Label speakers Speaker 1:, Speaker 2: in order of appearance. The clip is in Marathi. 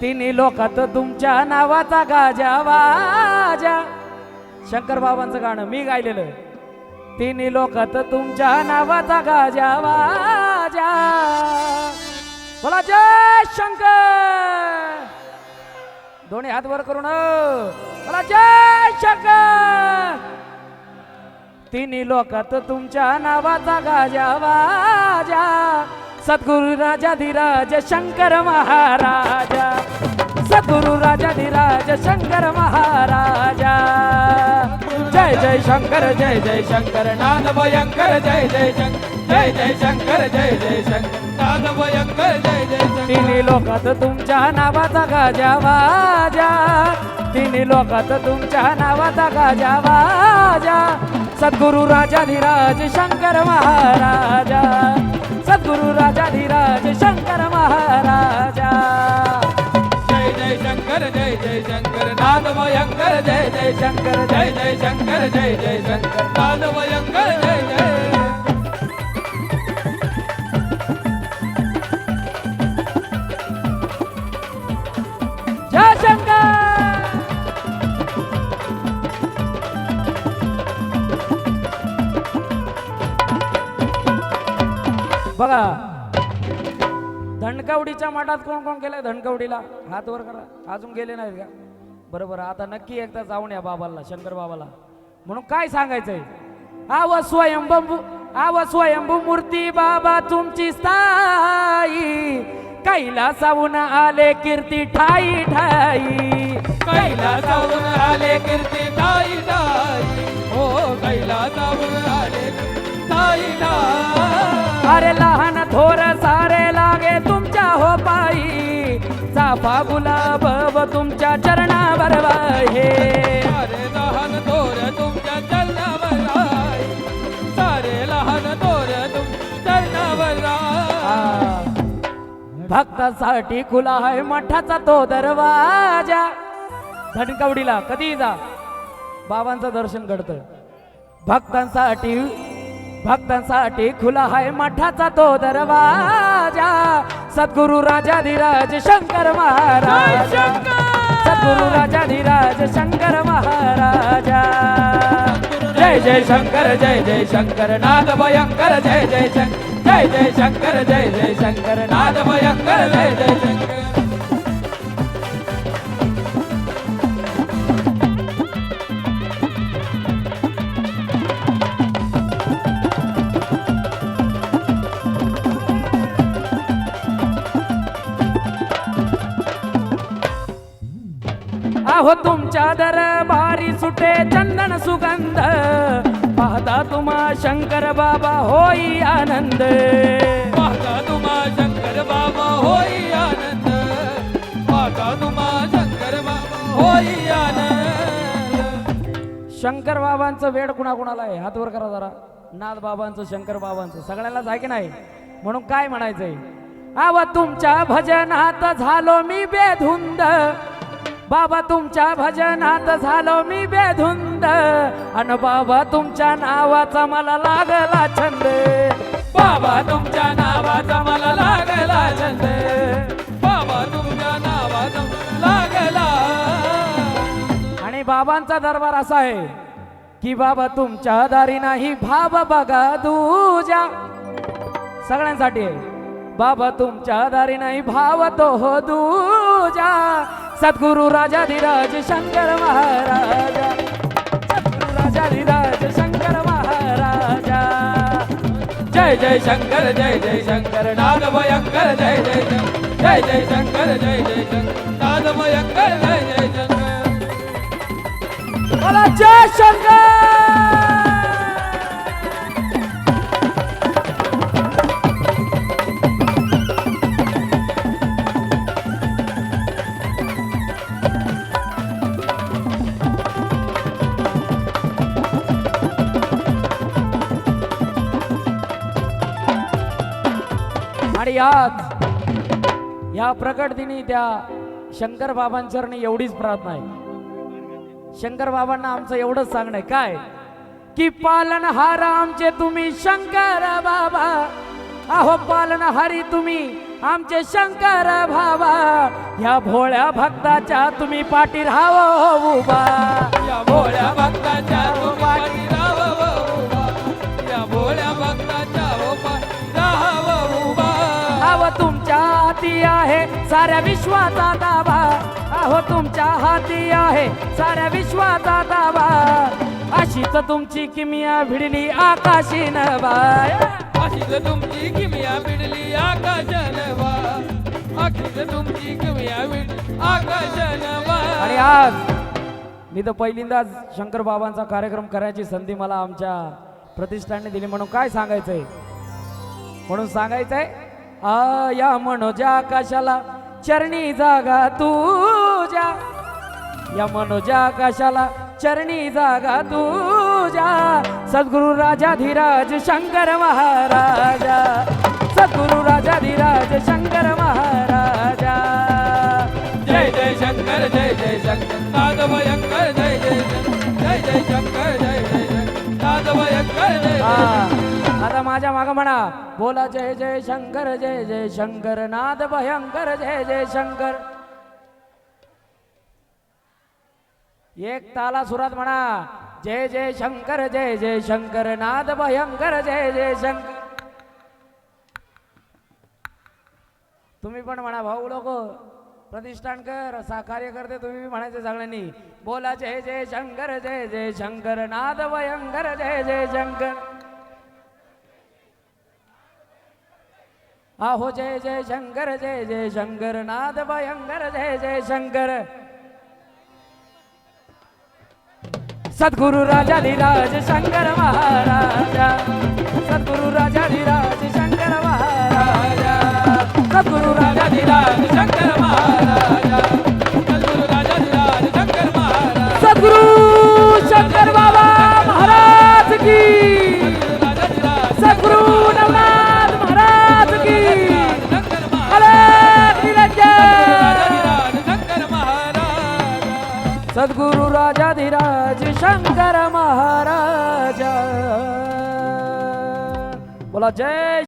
Speaker 1: तिन्ही लोकात तुमच्या नावाचा गाजा वाजा. शंकर बाबांचं गाणं मी गायलेलं तिन्ही लोकात तुमच्या नावाचा गाजा वाजा. बोला जय शंकर. दोन्ही हात वर करून बोला जय शंकर. तिन्ही लोकात तुमच्या नावाचा गाजा वाजा. सद्गुरु राजाधिराज शंकर महाराजा. सद्गुरु राजा धीराज शंकर महाराजा. जय जय शंकर जय जय शंकर. नाद भयंकर जय जय शंकर जय जय शंकर जय जय शंकर नाद भयंकर जय जय शंकर तिन्ही लोकात तुमच्या नावाचा गाजा वाजा. तिन्ही लोकात तुमच्या नावाचा गाजा वाजा. सद्गुरु राजाधिराज शंकर महाराजा. जय जय शंकर जय जय शंकर नाद भयंकर जय जय। बघा धनकवडीच्या मठात कोण कोण गेलंय धनकवडीला. हात वर करा. अजून गेले नाहीत का? बरोबर आता नक्की एकदा जाऊन या बाबाला शंकर बाबाला. म्हणून काय सांगायचंय? आव स्वयंभू आव स्वयंभू मूर्ती बाबा तुमची स्थायी. कैलासाहून आले कीर्ती ठाई ठाई.
Speaker 2: कैलासावरून आले कीर्ती ठाई ठाई. हो कैलासावरून आले ठाई ठाई.
Speaker 1: अरे लहान थोर सारे लागे तुमच्या हो पायी. चाफा गुलाब तुमच्या चरणावर हे
Speaker 2: सारे लहान थोर तुमच्या चरणावर राय सारे लहान थोर तुमच्या चरणावर राय
Speaker 1: भक्तासाठी खुला आहे मठाचा तो दरवाजा. धनकवडीला कधी जा? बाबांचं दर्शन घडतं. भक्तांसाठी भक्तांसाठी खुला आहे मठाचा तो दरवाजा. सद्गुरु राजाधिराज शंकर महाराज. सद्गुरु राजाधिराज शंकर जय शंकर जय जय शंकर नाद भयंकर जय जय शंकर जय जय शंकर जय जय शंकर नाद भयंकर जय जय शंकर। अहो तुमच्या दरबारी सुटे चंदन सुगंध. पाहता तुम्हा शंकर बाबा होई आनंद.
Speaker 2: पाहता तुम्हा शंकर बाबा होई आनंद. पाहता तुम्हा शंकर बाबा होई आनंद.
Speaker 1: शंकर बाबांचं वेळ कुणाकुणाला आहे? हातवर करा जरा. नाथ बाबांचं शंकर बाबांचं. सगळ्यांनाच आहे की नाही? म्हणून काय म्हणायचंय? आव तुमच्या भजनात झालो मी बेधुंद. बाबा तुमच्या भजनात झालो मी बेधुंद. अन बाबा तुमच्या नावाचा मला लागला छंद.
Speaker 2: बाबा तुमच्या नावाचा मला लागला छंद. बाबा तुमच्या नावाचा लागला.
Speaker 1: आणि बाबांचा दरबार असा आहे की बाबा तुमच्या दारी नाही भाव बघा दूजा. सगळ्यांसाठी आहे. बाबा तुमच्या दारी नाही भाव तो हो दूजा. सद्गुरु राजा धीराज शंकर महाराजा। सद्गुरु राजाधिराज शंकर महाराजा। जय जय शंकर जय जय शंकर नाद भयंकर जय जय
Speaker 2: जय जय शंकर जय जय शंकर नाद भयंकर जय जय शंकर।
Speaker 1: बोला जय शंकर! आणि आज या प्रकट दिनी त्या शंकर बाबांचरणी एवढीच प्रार्थना आहे. शंकर बाबांना आमचं एवढंच सांगणं आहे. काय? की पालनहार आमचे तुम्ही शंकर बाबा. अहो पालनहारी तुम्ही आमचे शंकर भावा ह्या भोळ्या भक्ताच्या तुम्ही पाठी राहावं उभा.
Speaker 2: या भोळ्या भक्ताच्या तो पाठी
Speaker 1: साऱ्या विश्वाचा दाबा अहो तुमच्या हाती आहे साऱ्या विश्वाचा दाबा अशीच तुमची किमिया भिडली आकाशी बाय
Speaker 2: अशीच तुमची किमिया भिडली आकाश नवा. अशीच तुमची किमिया आकाश नवा.
Speaker 1: आणि आज मी तर पहिल्यांदाच शंकर बाबांचा कार्यक्रम करायची संधी मला आमच्या प्रतिष्ठानने दिली. म्हणून काय सांगायचंय? म्हणून सांगायचंय आ या मनोजा आकाशाला चरणी जागा तुझ्या. या मनोजा कशाला? चरणी जागा तुझ्या. सद्गुरु राजाधिराज शंकर महाराजा. सद्गुरु राजाधिराज शंकर महाराजा.
Speaker 2: जय जय शंकर जय जय शंकर.
Speaker 1: माझ्या माग म्हणा. बोला जय जय शंकर जय जय शंकर नाद भयंकर जय जय शंकर. एक ताला सुरात म्हणा. जय जय शंकर जय जय शंकर नाद भयंकर जय जय शंकर. तुम्ही पण म्हणा भाऊ लोक. प्रतिष्ठान कर सहकार्य करते तुम्ही बी म्हणायचे सगळ्यांनी. बोला जय जय शंकर जय जय शंकर नाद भयंकर जय जय शंकर. आहो जय जय शंकर जय जय शंकर नाद भयंकर जय जय शंकर। सद्गुरु राजाधिराज शंकर महाराजा। सद्गुरु राजाधिराज शंकर महाराजा। सद्गुरु राजा धीराज शंकर महाराज बोला जय